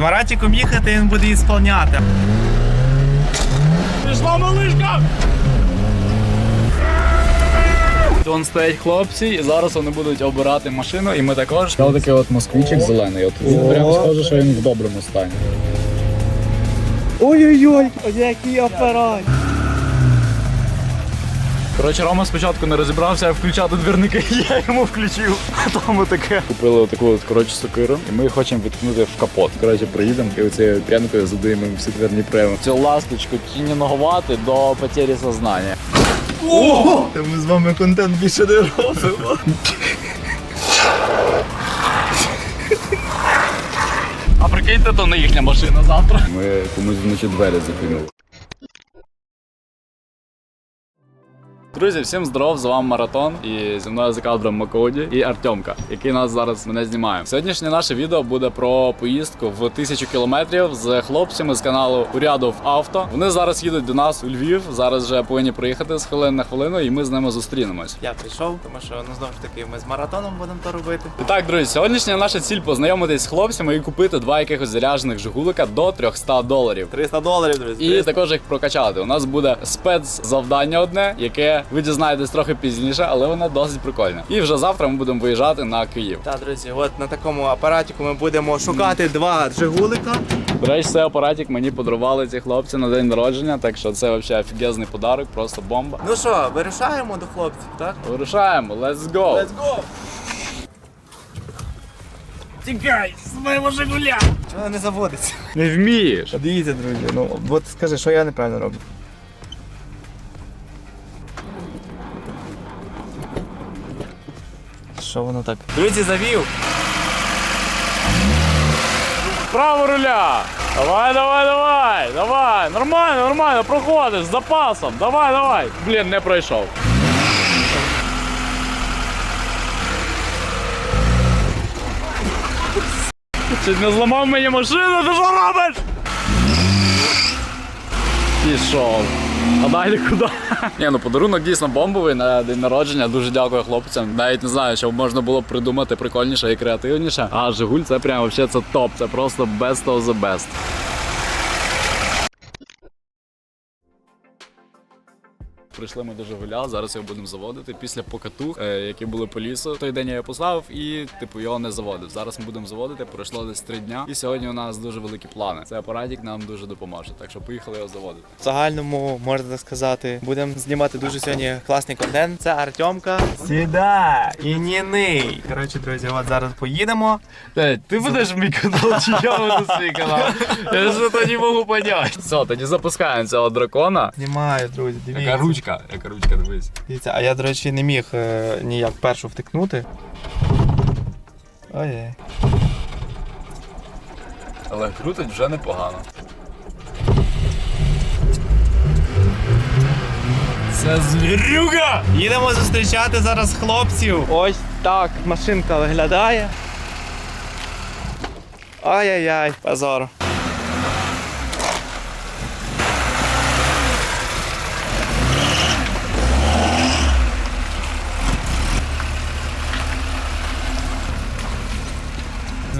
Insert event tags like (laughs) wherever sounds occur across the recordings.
З Маратиком їхати він буде ісполняти. Пішла малишка! Вон стоять хлопці, і зараз вони будуть обирати машину, і ми також. Це такий от москвичик зелений. От він прямо схоже, що він в доброму стані. Ой-ой-ой, який апарат. Коротше, Рома спочатку не розібрався, як включати двірники, (laughs) я йому включив. А там таке. Купили отаку от коротше сокиру, і ми хочемо відкнути в капот. Коротше, приїдемо і оцією прянкою задаємо всі дверні прямо. Цю ласточку тюнінгувати до потері сознання. Та ми з вами контент більше не робимо. А прикиньте, то не їхня машина завтра. Ми комусь вночі двері закинули. Друзі, всім здоров, з вами Маратон і зі мною за кадром Макоді і Артемка, який нас зараз мене знімає. Сьогоднішнє наше відео буде про поїздку в тисячу кілометрів з хлопцями з каналу Урядов Авто. Вони зараз їдуть до нас у Львів. Зараз вже повинні приїхати з хвилини на хвилину, і ми з ними зустрінемось. Я прийшов, тому що ну знову ж таки ми з маратоном будемо то робити. І так, друзі, сьогоднішня наша ціль познайомитись з хлопцями і купити два якихось заряджених жигулика до 300 доларів. 300 доларів, друзі. І 300. також їх прокачати. У нас буде спецзавдання одне, яке ви дізнаєтесь трохи пізніше, але воно досить прикольне. І вже завтра ми будемо виїжджати на Київ. Так, друзі, от на такому апаратику ми будемо шукати два жигулика. До речі, цей апаратик мені подарували ці хлопці на день народження, так що це взагалі офігезний подарок, просто бомба. Ну що, вирушаємо до хлопців, так? Вирушаємо, let's go! Let's go! Тікай з моєго Жигуля! Чого не заводиться? Не вмієш! Дивіться, друзі, ну от скажи, що я неправильно роблю. Що воно так? Друзі, завів! Право руля! Давай, давай, давай! Давай! Нормально, нормально, проходиш з запасом! Давай, давай! Блін, не пройшов. Чуть не зламав мені машину, ти що робиш? Пішов. А далі куди? Ні, ну подарунок дійсно бомбовий на день народження. Дуже дякую хлопцям. Навіть не знаю, що можна було придумати прикольніше і креативніше. А Жигуль це прям вообще це топ. Це просто best of the best. Прийшли ми до Жигуля, зараз його будемо заводити після покатух, е, які були по лісу. Той день я його поставив і типу його не заводив. Зараз ми будемо заводити. Пройшло десь три дня. І сьогодні у нас дуже великі плани. Цей апаратик нам дуже допоможе. Так що поїхали його заводити. В загальному можна так сказати, будемо знімати дуже сьогодні класний контент. Це Артемка. Сіда і Ніний. Коротше, друзі, от зараз поїдемо. Ти будеш мій канал, чи я буду свій канал? Я ж то не можу поняти. Все, тоді запускаємо цього дракона. Знімаю, друзі, дивіться. Яка ручка, яка ручка, дивись. Дивіться, а я, до речі, не міг е, ніяк першу втикнути. Ой. Але крутить вже непогано. Це звірюга! Їдемо зустрічати зараз хлопців. Ось так машинка виглядає. Ай-яй-яй, позор.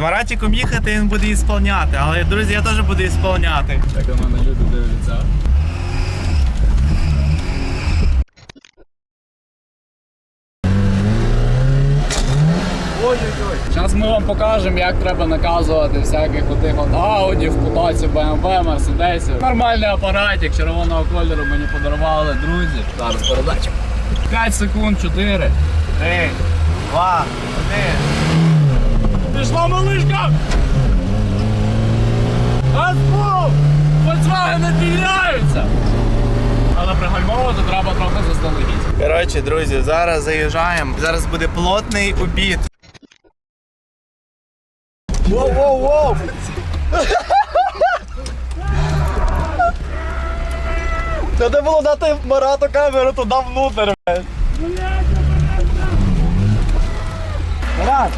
Маратіком їхати, він буде ісполняти. Але, друзі, я теж буду ісполняти. Так у мене люди дивляться. Ой-ой-ой. Зараз ми вам покажемо, як треба наказувати всяких отих от аудів, путаців, BMW, мерседесів. Нормальний апаратик червоного кольору мені подарували, друзі. Зараз передача. 5 секунд, 4, 3, 2, 1 малишка! Газбу! Volkswagen не! Але пригальмовувати треба трохи заздалегідь. Коротше, друзі, зараз заїжджаємо. Зараз буде плотний обід. Воу-воу-воу! Треба було дати Марату камеру туди внутрь. блядь. Марат!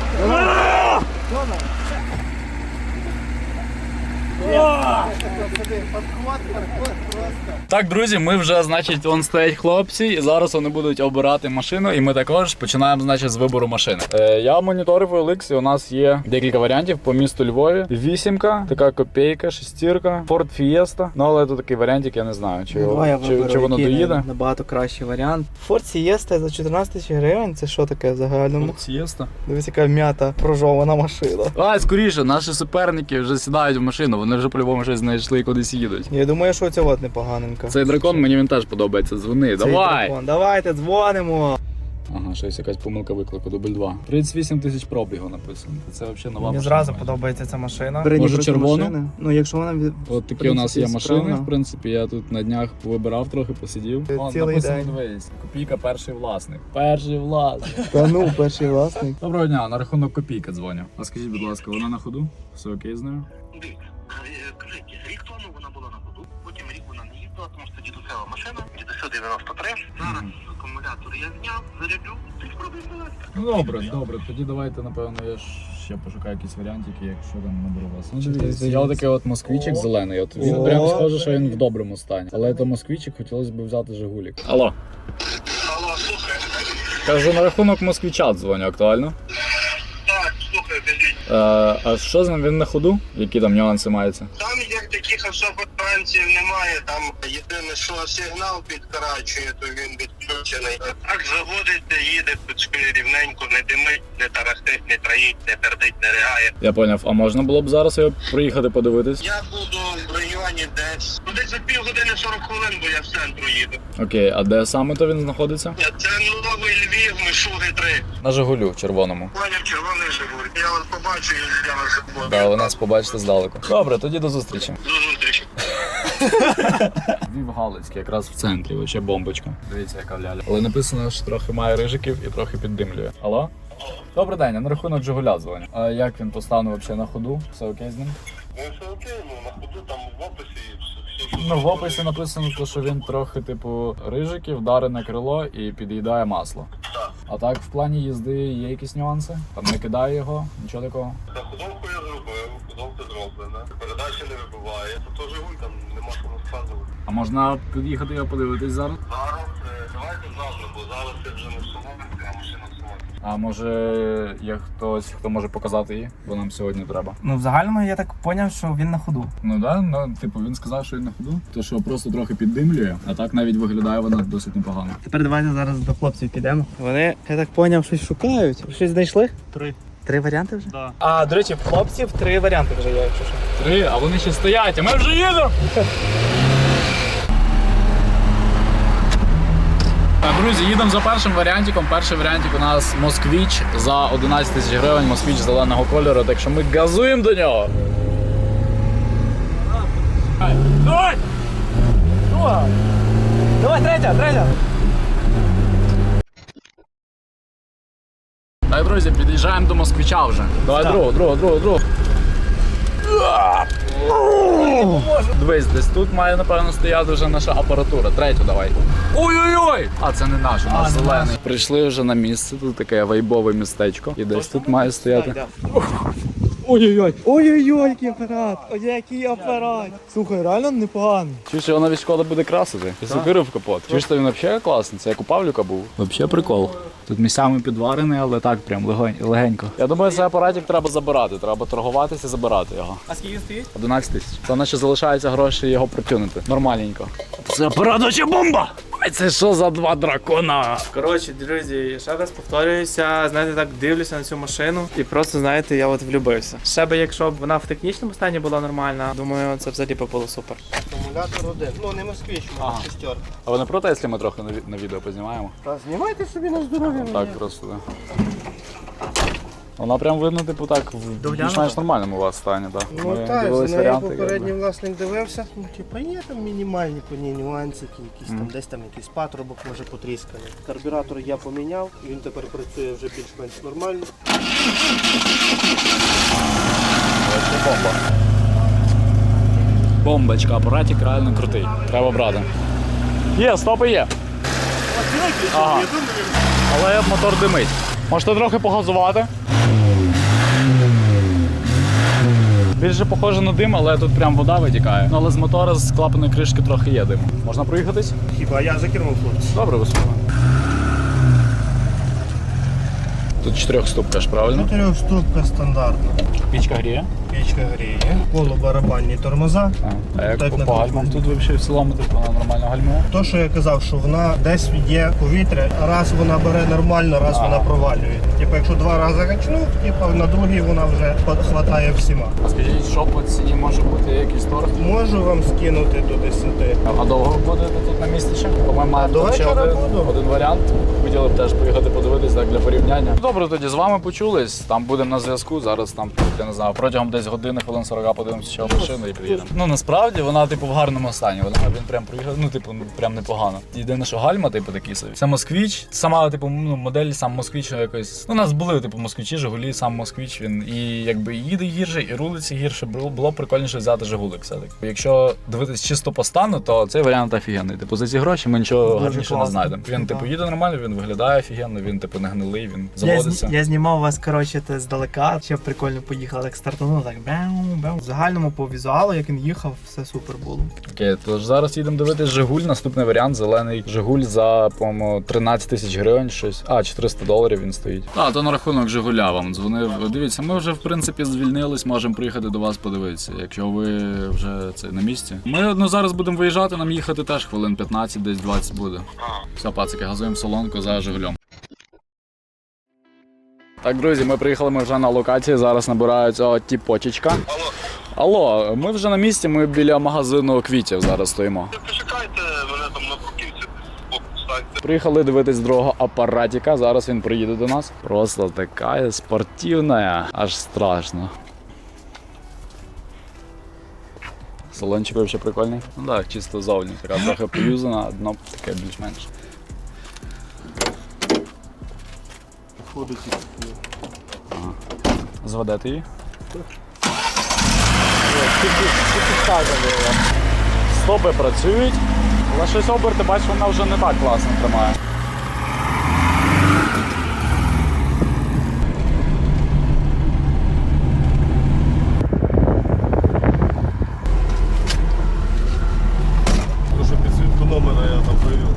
Так, друзі, ми вже, значить, вон стоять хлопці, і зараз вони будуть обирати машину, і ми також починаємо, значить, з вибору машини. Е, я моніторив OLX, і у нас є декілька варіантів по місту Львові. Вісімка, така копійка, шестірка, Ford Fiesta. Ну, але це такий варіантик, я не знаю, чи, Давай я чи, виберу, чи воно який доїде. Набагато кращий варіант. Ford Siesta за 14 тисяч гривень. Це що таке в загальному? Fiesta. Дивись, яка м'ята прожована машина. А, скоріше, наші суперники вже сідають в машину, вони вже по-любому щось знайшли і кудись їдуть. Я думаю, що ця от непоганенька. Цей дракон мені він теж подобається. Дзвони, Цей давай! дракон. Давайте дзвонимо. Ага, щось якась помилка виклику, дубль 2. 38 тисяч пробігу написано. Це взагалі нова Мені машина зразу подобається ця машина. Може, червону? Машини. Ну, якщо вона від... От такі у нас є принципі, машини, справно. в принципі, я тут на днях повибирав трохи, посидів. Це О, цілий написано, день. дивись, копійка перший власник. Перший власник. Та ну, перший власник. Доброго дня, на рахунок копійка дзвоню. А скажіть, будь ласка, вона на ходу? Все окей з нею? Е, кажіть, рік тому вона була на ходу, потім рік вона не їздила, тому що дідусева машина, дідусю 93. Зараз акумулятор я зняв, заряджу, ти спробуй. Ну добре, добре. Тоді давайте, напевно, я ж ще пошукаю якісь варіантики, якщо там наберу вас. Ну, дивіться, я отакий от москвичик зелений. От він прям схоже, що він в доброму стані. Але то москвичик хотілося б взяти Жигулік. Алло. Алло, слухай. Кажу, на рахунок москвича дзвоню актуально. Так, слухай, кажіть. Е, а що з ним він на ходу? Які там нюанси маються? Там як таких особо гарантів немає, там єдине, що сигнал підкарачує, то він відключений. Так заводиться, їде, пучки рівненько, не димить, не тарахтить, не троїть, не пердить, не ригає. Я поняв, а можна було б зараз його приїхати подивитись? Я буду в районі десь, ну десь за півгодини 40 хвилин, бо я в центру їду. Окей, а де саме то він знаходиться? Це новий Львів, Мишуги 3. На Жигулю в червоному. Поняв червоний Жигуль. Я вас побачу і я вас забуду. Да, ви нас побачите здалеку. Добре, тоді до зустрічі. До зустрічі. (laughs) Львів Галицький, якраз в центрі, вообще бомбочка. Дивіться, яка ляля. Але написано, що трохи має рижиків і трохи піддимлює. Алло? Добрий день, я на рахунок Жигуля дзвоню. А як він по стану взагалі на ходу? Все окей з ним? Ну все окей, ну на ходу там в описі все, все, Ну, в описі написано, то, що він трохи, типу, рижиків, вдарене крило і під'їдає масло. А так в плані їзди є якісь нюанси? Там не кидає його, нічого такого. На ходовку я зробив, ходовка зроблена. Передачі не вибиває. То Жигуль там нема що розказувати. А можна під'їхати його подивитись зараз? Зараз, е, давайте завтра, бо зараз я вже не в Солом'янці, а машина в Солом'янці. А може є хтось, хто може показати її, бо нам сьогодні треба. Ну, в загальному я так зрозумів, що він на ходу. Ну да, ну типу він сказав, що він на ходу. То що просто трохи піддимлює, а так навіть виглядає вона досить непогано. Тепер давайте зараз до хлопців підемо. Вони, я так зрозумів, щось шукають. Щось знайшли? Три. Три варіанти вже? Да. А, до речі, в хлопців три варіанти вже є, якщо що. Три, а вони ще стоять, а ми вже їдемо. Друзі, їдемо за першим варіантиком. Перший варіантик у нас Москвіч за 11 тисяч гривень, Москвіч зеленого кольору, так що ми газуємо до нього. Давай! Давай, третя, третя. Так, друзі, під'їжджаємо до москвича вже. Давай другу, другу, другу, другу. Дивись, десь тут має, напевно, стояти вже наша апаратура. Третю давай. Ой-ой-ой! А це не наш, у нас зелений. Прийшли вже на місце, тут таке вайбове містечко. І десь тут має стояти. Ой-ой-ой. Ой-ой-ой, який апарат. Ой, який апарат. Слухай, реально непоганий. Чуєш, його навіть шкода буде красити. Я в капот. Чуєш, то він взагалі класний. Це як у Павлюка був. Взагалі прикол. Тут місцями підварений, але так прям легенько. Я думаю, цей апаратик треба забирати. Треба торгуватися і забирати його. А скільки стоїть? 11 тисяч. Це наче залишається гроші його протюнити. Нормальненько. Це апарат чи бомба! Ай, це що за два дракона? Коротше, друзі, ще раз повторююся, знаєте, так дивлюся на цю машину і просто, знаєте, я от влюбився. Ще би, якщо б вона в технічному стані була нормальна, думаю, це взагалі би було супер. Акумулятор один. Ну не москвич, Ага. шестерка. А ви не проти, якщо ми трохи на, ві- на відео познімаємо? Та знімайте собі на здоров'я. Так просто, да. Вона прям видно, типу, так в Доглянута? більш-менш нормальному у вас стані, так. Ну Ми так, дивились за нею варіанти, попередній власник дивився. Ну, типа, є там мінімальні по ній нюансики, якісь там десь там якийсь патрубок може потрісканий. Карбюратор я поміняв, він тепер працює вже більш-менш нормально. Це бомба. Бомбочка, апаратик реально крутий. Треба брати. Є, стопи є. Ага. Але мотор димить. Можете трохи погазувати. Більше похоже на дим, але тут прям вода витікає. Ну але з мотора з клапаної кришки трохи є дим. Можна проїхатись? Хіба я за кермом хлопці? Добре, господи. Тут чотирьохступка ж, правильно? Чотирьохступка стандартна. Пічка гріє. Пічка гріє. Полубарабанні тормоза. А як Так, по на гальмам тут взагалі в цілому типу, вона нормально гальмує. То, що я казав, що вона десь є повітря, раз вона бере нормально, раз вона провалює. Типу, якщо два рази качнув, типу, на другий вона вже хватає всіма. А скажіть, що по ціні може бути якийсь торг? Можу вам скинути до 10. А довго будете тут на місці ще? По-моєму, один, буду. один варіант. Хотіли б теж поїхати подивитись так для порівняння. Добре, тоді з вами почулись. Там будемо на зв'язку. Зараз там я не знаю, протягом десь години, хвилин 40 подивимося, що машину і приїдемо. Ну насправді вона типу в гарному стані. Вона він прям проїхав. Ну, типу, прям непогано. Єдине, що гальма, типу, такі собі. Це москвіч. Сама, типу, ну, модель сам москвіч якось. Ну, у нас були типу москвичі, Жигулі, сам москвіч. Він і якби їде гірше, і рулиться гірше. Було, б прикольніше взяти Жигулик все-таки. Якщо дивитись чисто по стану, то цей варіант офігенний. Типу за ці гроші ми нічого Дуже гарніше не знайдемо. Він типу їде нормально, він виглядає офігенно, він типу не гнилий, він Я, заводиться. зні- я знімав вас, коротше, здалека. Ще прикольно поїхали, як стартанув, так бяу, бяу. В загальному по візуалу, як він їхав, все супер було. Окей, тож зараз їдемо дивитись Жигуль. Наступний варіант зелений Жигуль за, по-моєму, 13 тисяч гривень, щось. А, 400 доларів він стоїть. А, то на рахунок Жигуля вам дзвонив. Дивіться, ми вже в принципі звільнились, можемо приїхати до вас подивитися, якщо ви вже це на місці. Ми ну, зараз будемо виїжджати, нам їхати теж хвилин 15, десь 20 буде. Все, пацики, газуємо салонку за Жигулем. Так, друзі, ми приїхали, ми вже на локації. Зараз набирають цього тіпочечка. Алло, ми вже на місці, ми біля магазину квітів зараз стоїмо. Почекайте мене там на станьте. Приїхали дивитись другого апаратіка. Зараз він приїде до нас. Просто така спортивна, аж страшно. Салончик вообще прикольний. Ну так, чисто зовні. Така трохи поюзана, дно таке більш-менш. Ходить. Зведете її? Стопи працюють, але щось оберти, бачиш, вона вже не так класно тримає. Дуже підсвітку номера я там вивів.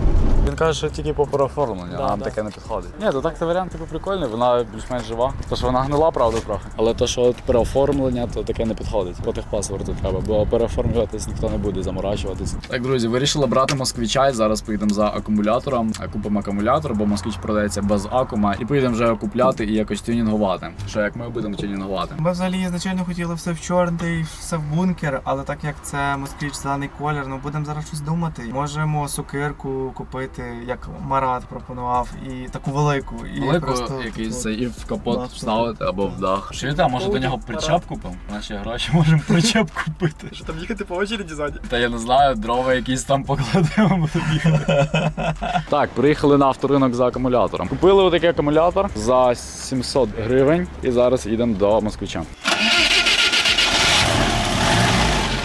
Він каже, що тільки по переоформленню, а нам таке не підходить. Ні, то так то варіант типу прикольний, вона більш-менш жива. То що вона гнила, правда, трохи. Але то, що от переоформлення, то таке не підходить. По техпаспорту треба, бо переоформлюватись ніхто не буде заморачуватись. Так, друзі, вирішили брати москвича і зараз поїдемо за акумулятором. А Купимо акумулятор, бо москвич продається без акума, і поїдемо вже купляти і якось тюнінгувати. Що як ми будемо тюнінгувати? Ми взагалі ізначально хотіли все в чорний, все в бункер, але так як це москвич зелений колір, ну будемо зараз щось думати. Можемо сокирку купити, як Марат пропонував, і таку велику. І Велику просто якийсь це і в капот Да, вставити або в дах. Що там, може до нього причеп купимо? Наші гроші можемо (laughs) причеп купити. Що там їхати по очереді ззаді? Та я не знаю, дрова якісь там покладемо, будемо їхати. (laughs) Так, приїхали на авторинок за акумулятором. Купили отакий акумулятор за 700 гривень і зараз їдемо до москвича.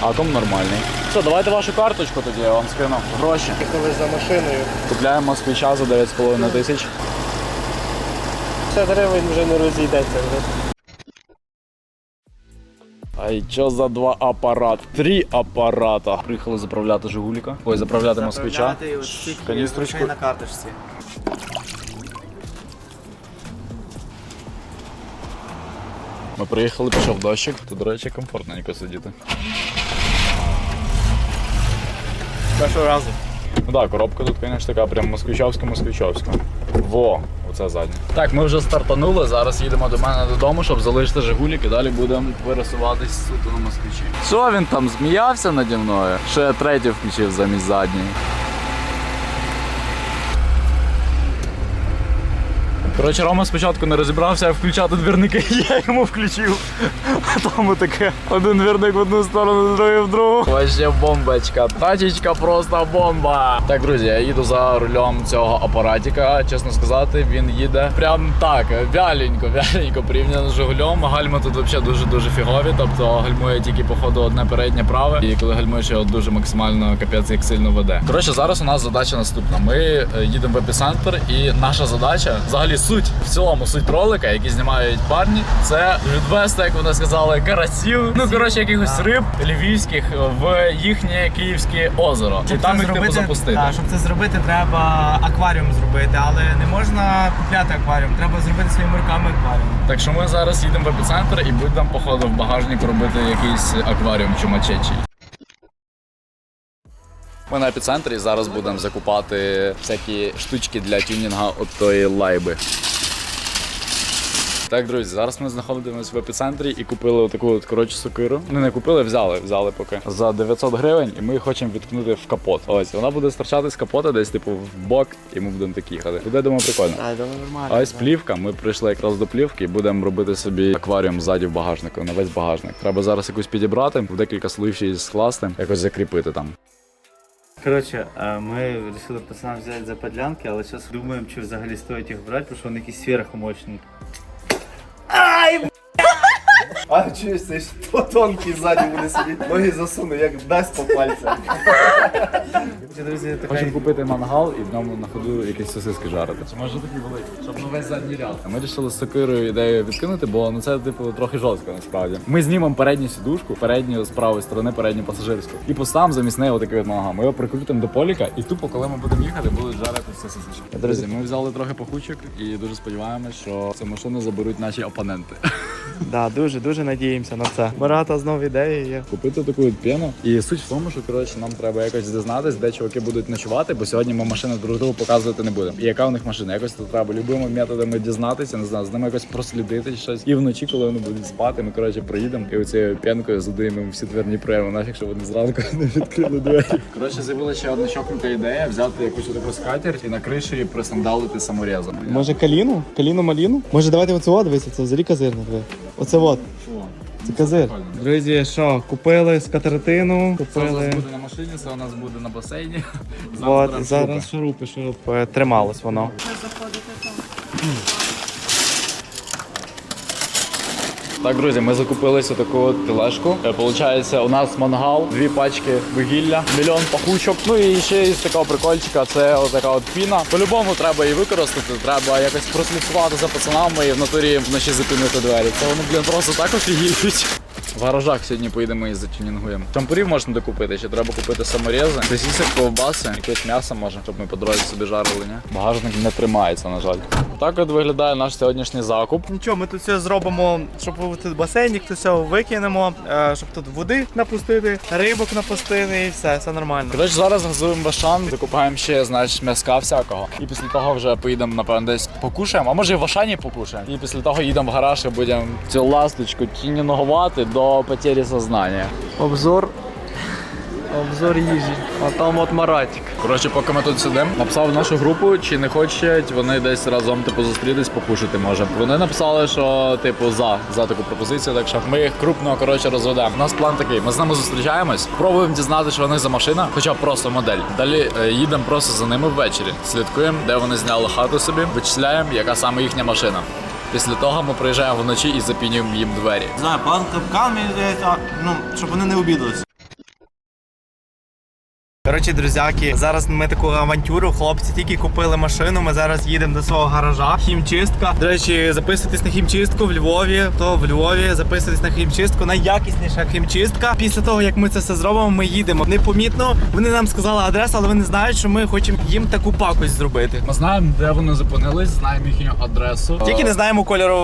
Акум нормальний. Все, давайте вашу карточку тоді, я вам скину. Гроші. Коли за машиною. Купляємо москвича за 9,5 тисяч. 50 гривень вже не розійдеться. Вже. Ай, що за два апарати? Три апарата. Приїхали заправляти Жигуліка. Ой, заправляти москвича. Заправляти от стільки Каністрочку. грошей на карточці. Ми приїхали, пішов дощик. Тут, до речі, комфортненько сидіти. Першого разу. Ну так, коробка тут, звісно, така прям москвичовська москвичовська Во, оце задня. Так, ми вже стартанули. Зараз їдемо до мене додому, щоб залишити Жигулік і далі будемо пересуватись суто на москвичі. Що він там зміявся наді мною? Що я третю включив замість задньої. Коротше, Рома спочатку не розібрався, як включати двірники, (laughs) я йому включив. А там таке. Один двірник в одну сторону, другий в другу. Вообще бомбочка. Тачечка просто бомба. Так, друзі, я їду за рулем цього апаратика. Чесно сказати, він їде прям так, вяленько, вяленько порівняно з Жигулем. Гальма тут взагалі дуже-дуже фігові. Тобто гальмує тільки, походу, одне переднє праве. І коли гальмуєш його дуже максимально капець як сильно веде. Коротше, зараз у нас задача наступна. Ми е, їдемо в епіцентр, і наша задача взагалі суть в цілому, суть ролика, який знімають парні, це відвести, як вони сказали, карасів. Ну коротше, якихось риб львівських в їхнє київське озеро. І там їх типу запустити. Так, щоб це зробити, треба акваріум зробити, але не можна купляти акваріум, треба зробити своїми руками акваріум. Так що ми зараз їдемо в епіцентр і будемо походу в багажник робити якийсь акваріум чумачечий. Ми на епіцентрі зараз будемо закупати всякі штучки для тюнінга от тої лайби. Так, друзі, зараз ми знаходимося в епіцентрі і купили таку от коротше сокиру. Ну не купили, взяли, взяли поки за 900 гривень, і ми її хочемо відкнути в капот. Ось вона буде стирчати з капота десь, типу, в бок, і ми будемо такі їхати. Буде думаю, прикольно. Так, думаю, нормально. А ось плівка. Ми прийшли якраз до плівки і будемо робити собі акваріум ззаді в багажнику на весь багажник. Треба зараз якусь підібрати, в декілька слоїв ще скласти, якось закріпити там. Коротше, ми вирішили пацанам взяти за подлянки, але зараз думаємо, чи взагалі стоїть їх брати, тому що вони якісь сверхмощні. А чуєш, це ж то тонкий ззаді буде сидіти, ноги засуне, як дасть по пальцям. Друзі, Хочемо купити мангал і в ньому на ходу якісь сосиски жарити. Чи може такі великі, щоб на весь задній ряд. Ми вирішили з сокирою ідею відкинути, бо ну це типу трохи жорстко насправді. Ми знімемо передню сідушку, передню з правої сторони, передню пасажирську. І поставимо замість неї отакий от мангал. Ми його прикрутимо до поліка, і тупо, коли ми будемо їхати, будуть жарити все сосиски. Друзі, ми взяли трохи пахучок і дуже сподіваємось, що цю машину заберуть наші опоненти. Да, дуже, дуже надіємося на це. Марата знову ідеї є. Купити таку от п'єну. І суть в тому, що коротше нам треба якось дізнатись, де чуваки будуть ночувати, бо сьогодні ми машини друг другу показувати не будемо. І яка у них машина? Якось тут треба любими методами дізнатися, не знаю, з ними якось прослідити щось. І вночі, коли вони будуть спати, ми коротше приїдемо і оцією п'янкою задаємо всі дверні прямо, нафіг, щоб вони зранку не відкрили двері. Коротше, з'явилася ще одна чокнута ідея взяти якусь таку скатерть і на криші її присандалити саморезом. Може каліну? Каліну маліну? Може давайте оце от дивися, це взагалі козирне. Оце от. Це козир. Друзі, що, купили скатертину, Це у нас буде на машині, це у нас буде на басейні. От, беремо зараз шурупи, шурупи. Трималось воно. (clears throat) Так, друзі, ми закупилися таку тележку. Е, Получається, у нас мангал, дві пачки вугілля, мільйон пахучок. Ну і ще із такого прикольчика, це отака от піна. По-любому треба її використати. Треба якось прослідкувати за пацанами і в натурі вночі запінити двері. Це вони, блін, просто так офігіють. В гаражах сьогодні поїдемо і затюнінгуємо. Шампурів можна докупити, ще треба купити саморези, сосісок, ковбаси, якесь м'ясо може, щоб ми по дорозі собі жарили, ні? Багажник не тримається, на жаль. Так от виглядає наш сьогоднішній закуп. Нічого, ми тут все зробимо, щоб тут басейнік, тут все викинемо, е, щоб тут води напустити, рибок напустити і все, все нормально. Коротше, зараз газуємо в Ашан, закупаємо ще, знаєш, м'яска всякого. І після того вже поїдемо, напевно, десь покушаємо, а може і в Ашані покушаємо. І після того їдемо в гараж і будемо цю ласточку тінінгувати до потері сознання. Обзор. Обзор їжі. А там от Маратик. Коротше, поки ми тут сидимо, написав в нашу групу, чи не хочуть вони десь разом типу зустрітись, покушати може. Вони написали, що типу за, за таку пропозицію, так що ми їх крупно коротше розведемо. У нас план такий: ми з ними зустрічаємось, пробуємо дізнатися, що вони за машина, хоча б просто модель. Далі е, їдемо просто за ними ввечері. Слідкуємо, де вони зняли хату собі, вичисляємо, яка саме їхня машина. Після того ми приїжджаємо вночі і запінюємо їм двері. Не знаю, план капкан, мені здається, ну, щоб вони не обідалися. Коротше, друзяки, зараз ми таку авантюру. Хлопці тільки купили машину. Ми зараз їдемо до свого гаража. Хімчистка. До речі, записуйтесь на хімчистку в Львові. То в Львові записуйтесь на хімчистку. Найякісніша хімчистка. Після того, як ми це все зробимо, ми їдемо. Непомітно. Вони нам сказали адресу, але вони знають, що ми хочемо їм таку пакость зробити. Ми знаємо, де вони зупинились, знаємо їхню адресу. Тільки не знаємо кольору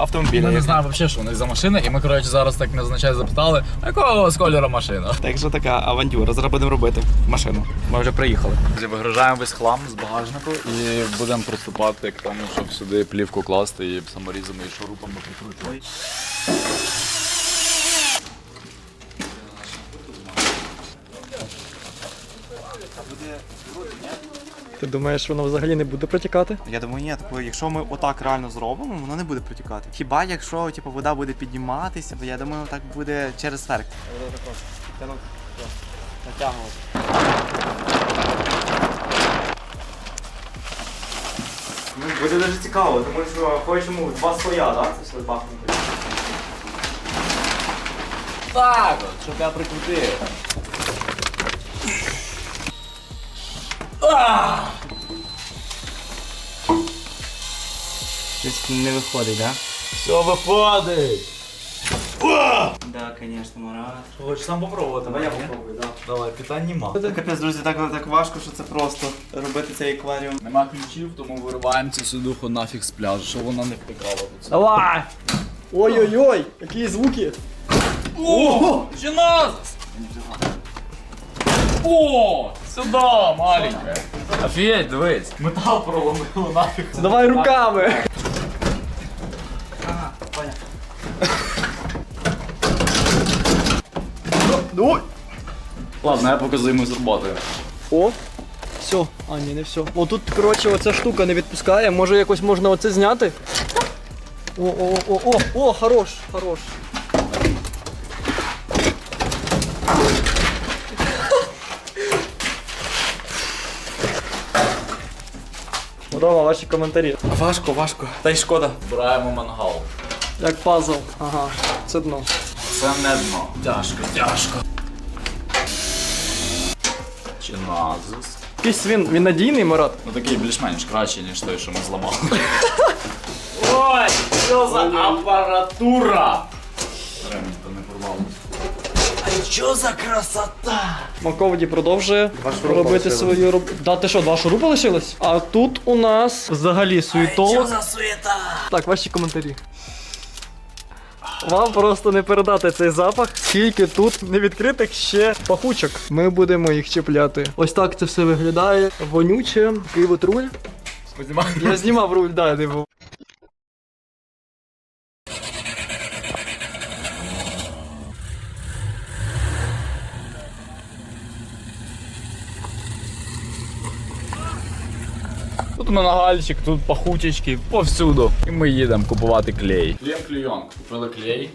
автомобіля. Ми не знаємо взагалі, що вони за машина, і ми, коротше, зараз так незначай запитали, якого з кольору машина. Так що така авантюра. Зараз будемо робити машину. Ми вже приїхали. Вигружаємо весь хлам з багажнику і будемо приступати к тому, щоб сюди плівку класти і саморізами і шурупами прикручувати. Ти думаєш, воно взагалі не буде протікати? Я думаю, ні, тако, якщо ми отак реально зробимо, воно не буде протікати. Хіба якщо типу, вода буде підніматися, то я думаю, так буде через сверк. Ну, буде дуже цікаво, тому що хочемо в два слоя, так? Це все бахнути. Так, от, щоб я прикрутив. Щось не виходить, так? Все виходить. Марат. Хочеш сам попробувати? Давай я попробую, да. Давай, питань нема. Це капець, друзі, так, так важко, що це просто робити цей акваріум. Нема ключів, тому вириваємо цю сюдуху нафіг з пляжу, щоб вона не втекала. Давай! Ой-ой-ой, які звуки! О! Чиназис! О! Сюда, маленькая. Офігеть, дивись. Метал проломило нафіг. Давай руками! Ладно, я показую з роботою. О, все. А, ні, не все. О, тут, коротше, оця штука не відпускає. Може якось можна оце зняти? О, о, о, о, о, хорош, хорош. Рома, ваші коментарі. Важко, важко. Та й шкода. Збираємо мангал. Як пазл. Ага, це дно. Це не дно. Тяжко, тяжко. Чиназис. Якийсь він, він надійний, Марат. Ну такий більш-менш кращий, ніж той, що ми зламали. (laughs) Ой, що за апаратура? Ремінь то не порвав. Маководі продовжує робити свою роботу. Да, ти що, два шурупа лишились? А тут у нас взагалі суєтолог. Так, ваші коментарі. Вам просто не передати цей запах, скільки тут невідкритих ще пахучок. Ми будемо їх чіпляти. Ось так це все виглядає. Вонюче. От. Я знімав руль, да, типу. Тут манагальчик, тут пахучечки, повсюду. І ми їдемо купувати клей. Клеєм клейонку. Купили клей.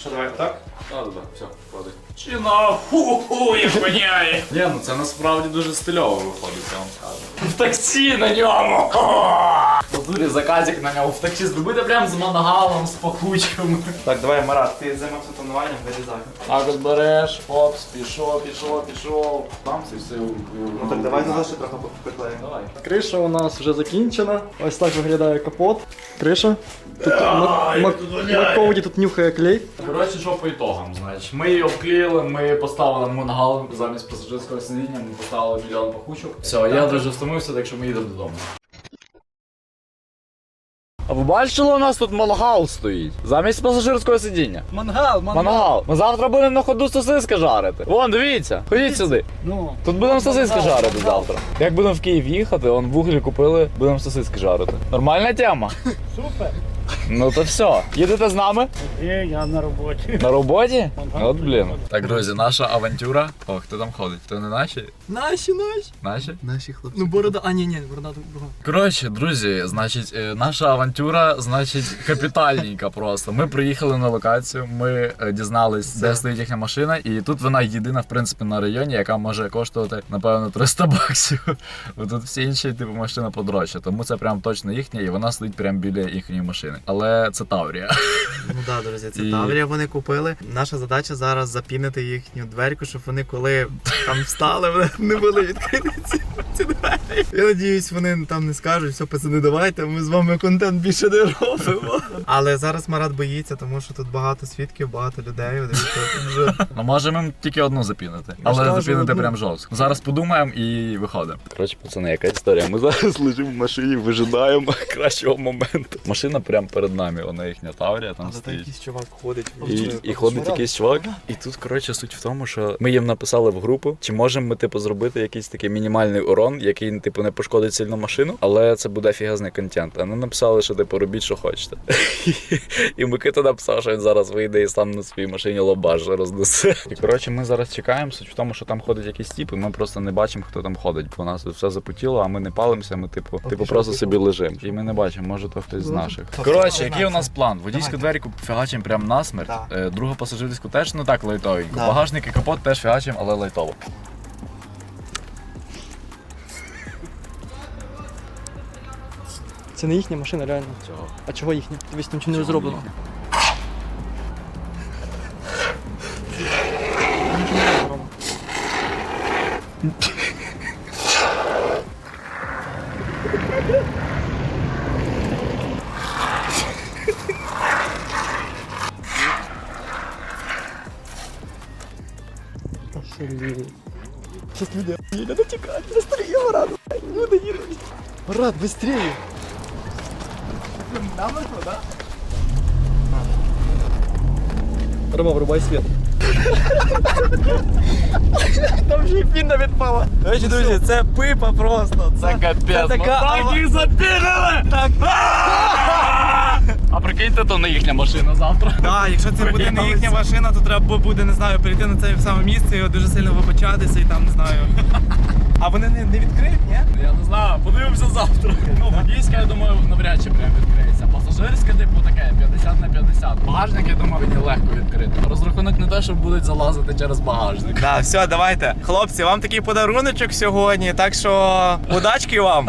Що, давай так? Так, так, все, виходить. Чина, ху-ху, як воняє. Ні, ну це насправді дуже стильово виходить, я вам скажу. В таксі на ньому. Натурі заказик на ньому. В таксі зробити прям з мангалом, з пахучками. Так, давай, Марат, ти займався тонуванням, вирізай. Так от береш, опс, пішов, пішов, пішов. Там це все. Ну так давай туди ще трохи приклеїмо. Давай. Криша у нас вже закінчена. Ось так виглядає капот. Криша. Тут Мак- Мак- Маководі тут нюхає клей. Коротше, що по ітогам, значить. Ми її обклеїли, ми поставили мангал замість пасажирського сидіння, ми поставили мільйон пахучок. Все, я дуже втомився, так що ми їдемо додому. А ви бачили, у нас тут мангал стоїть? Замість пасажирського сидіння. Мангал, Мангал. Ми завтра будемо на ходу сосиски жарити. Вон, дивіться, ходіть сюди. Ну, Тут будемо сосиски жарити завтра. Як будемо в Київ їхати, он вуглі купили, будемо сосиски жарити. Нормальна тема? (laughs) Супер. Ну то все. Їдете з нами? Є, я на роботі. На роботі? От блін. Так, друзі, наша авантюра. О, хто там ходить? То не наші? наші, наші. Наші? Наші хлопці. Ну, борода. А, ні, ні, борода тут друга. Коротше, друзі, значить, е, наша авантюра, значить, капітальненька просто. Ми приїхали на локацію, ми е, дізнались, де стоїть їхня машина, і тут вона єдина, в принципі, на районі, яка може коштувати, напевно, 300 баксів. Бо тут всі інші, типу, машина подорожча. Тому це прям точно їхня, і вона стоїть прямо біля їхньої машини. Але це Таврія. Ну так, друзі, це І- Таврія вони купили. Наша задача зараз запінити їхню дверку, щоб вони коли там встали, вони не були відкриті двері. (laughs) Я надіюсь, вони там не скажуть, все, пацани, давайте, ми з вами контент більше не робимо. (laughs) Але зараз Марат боїться, тому що тут багато свідків, багато людей. (laughs) Вже Ну, можемо тільки одну запінити. Але запінити прям жорстко. Зараз подумаємо і виходимо. Коротше, пацани, яка історія? Ми зараз лежимо в машині, вижидаємо кращого моменту. Машина прямо перед нами, вона їхня Таврія там там стоїть. якийсь чувак ходить. І, і ходить якийсь чувак. І тут, коротше, суть в тому, що ми їм написали в групу, чи можемо ми, типу, зробити якийсь такий мінімальний урон, який, типу, не пошкодить сильно машину, але це буде фігазний контент. А вони написали, що типу робіть, що хочете. (laughs) І Микита написав, що він зараз вийде і сам на своїй машині лобаш рознесе. І коротше, ми зараз чекаємо. Суть в тому, що там ходить якийсь тіп, і ми просто не бачимо, хто там ходить. Бо у нас все запотіло, а ми не палимося, ми, типу, типу, просто собі лежимо. І ми не бачимо, може то хтось з наших. Коротше, який у нас план? Водійську дверку фігачимо прямо насмерть. Е, пасажирську теж ну так лайтовенько. Багажник і капот теж фігачимо, але лайтово. Це не їхня машина, реально. Цього. А чого їхня? Дивись, там нічого не зроблено. їхня? Марат, быстрее! Рома, врубай свет. Там же і пінна відпала. До речі, друзі, це пипа просто. Це капець. Це така... Так їх запінили! Так. А прикиньте, то не їхня машина завтра. Так, якщо це буде не їхня машина, то треба буде, не знаю, перейти на це саме місце і дуже сильно вибачатися і там, не знаю. А вони не, не відкриють, ні? Я не знаю, подивимося завтра. Ну, водійська, я думаю, навряд чи прям відкриється. Пасажирська, типу, таке 50 на 50. Багажник, я думаю, він легко відкрити. Розрахунок не те, що будуть залазити через багажник. Так, все, давайте. Хлопці, вам такий подаруночок сьогодні, так що удачки вам.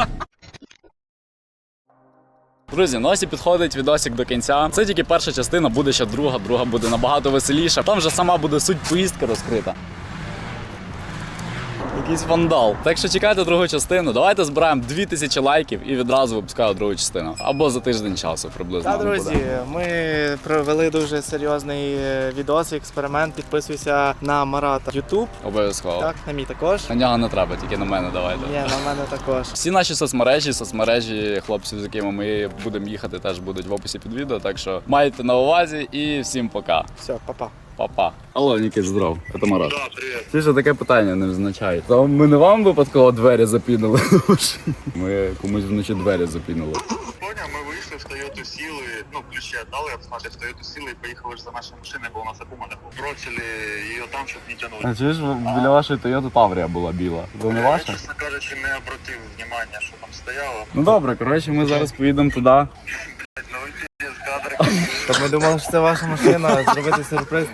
Друзі, ну ось і підходить відосик до кінця. Це тільки перша частина, буде ще друга, друга буде набагато веселіша. Там вже сама буде суть поїздки розкрита. Якийсь вандал. Так що чекайте другу частину. Давайте збираємо 2000 лайків і відразу випускаю другу частину. Або за тиждень часу приблизно. Воно друзі, ми провели дуже серйозний е, відос, експеримент. Підписуйся на Марата YouTube. Обов'язково. Так, на мій також. На нього не треба, тільки на мене давайте. Є, на мене також. Всі наші соцмережі, соцмережі хлопців, з якими ми будемо їхати, теж будуть в описі під відео. Так що майте на увазі і всім пока. Все, па-па. Па-па. Алло, Нікіт, здоров. Це Марат. Да, привіт. Це ж таке питання не означає. То ми не вам випадково двері запінили. (laughs) Ми комусь вночі двері запінили. Поняв, ми вийшли в Тойоту сіли, ну ключі віддали, обсмати в Тойоту сіли і поїхали ж за нашою машиною, бо у нас акума не було. Бросили її там, щоб не тягнули. А чуєш, біля вашої Toyota Таврія була біла. Це не Я, ваша? чесно кажучи, не обратив внимання, що там стояло. Ну добре, коротше, ми зараз поїдемо туди. Блядь, Ну, піздець, кадр. Так ми думали, що це ваша машина, зробити сюрприз.